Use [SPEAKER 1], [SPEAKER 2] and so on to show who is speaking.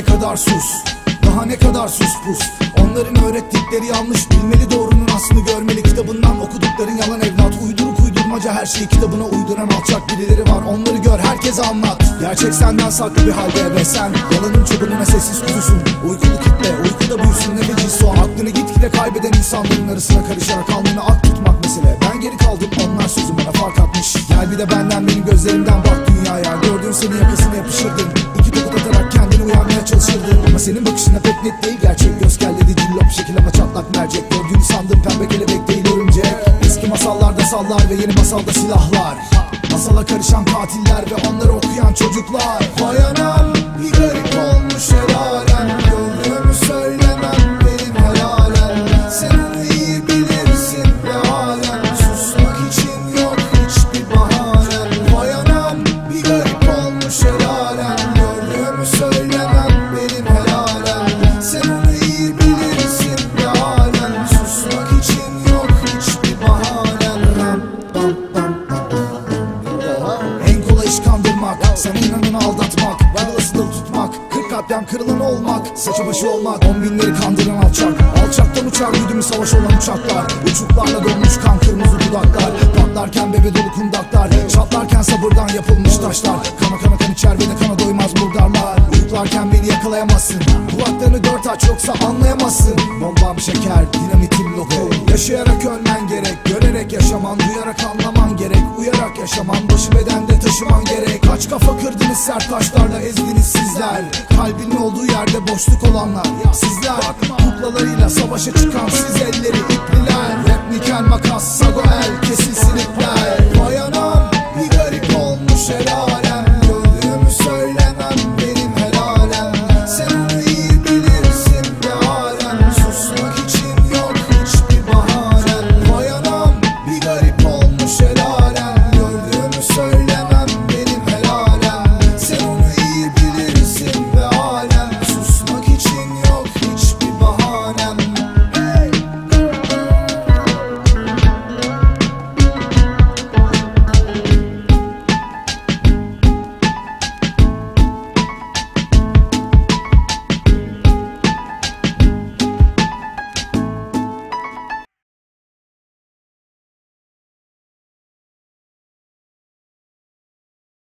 [SPEAKER 1] ne kadar sus. Daha ne kadar sus pus. Onların öğrettikleri yanlış Bilmeli doğrunun aslını görmeli. Kitabından okudukların yalan evlat. Uyduruk uydurmaca her şeyi kitabına uyduran alçak birileri var. Onları gör herkese anlat. Gerçek senden saklı bir halde ve sen Yalanın çubuğuna sessiz kuzusun. Uykulu kitle uykuda büyüsün. Ne nefeci su Aklını gitgide kaybeden insanların arasına karışarak Alnını ak tutmak mesele. Ben geri kaldım onlar sözü bana fark atmış. Gel bir de benden benim gözlerimden bak dünyaya. Gördüğün seni yakasına yapışırdın çalışırdın Ama senin bakışında pek net değil gerçek. Göz kelledi dillop şekil ama çatlak mercek. Gördüğünü sandım pembe kelebek değil örümcek. Eski masallarda sallar ve yeni masalda silahlar. Masala karışan katiller ve onları okuyan çocuklar. Vay bir garip olmuş Kalpten kırılan olmak Saçı başı olmak On binleri kandıran alçak. Alçaktan uçar güdümü savaş olan uçaklar. Uçuklarla dolmuş kan kırmızı dudaklar. Patlarken bebe dolu kundaklar. Çatlarken sabırdan yapılmış taşlar. Kana kana kan içer ve de kana doymaz murdarlar Uyuklarken beni yakalayamazsın. Kulaklarını dört aç yoksa anlayamazsın. Bombam şeker dinamitim lokum. Yaşayarak ölmen gerek Görerek yaşaman duyarak anlaman gerek Uyarak yaşaman başı bedende taşıman gerek. Kaç kafa kırdınız sert taşlarla ezdiniz sizler Kalbinin olduğu yerde boşluk olanlar. Sizler kuklalarıyla savaşa çıkan siz elleri ipliler. Rap nikel makas sago el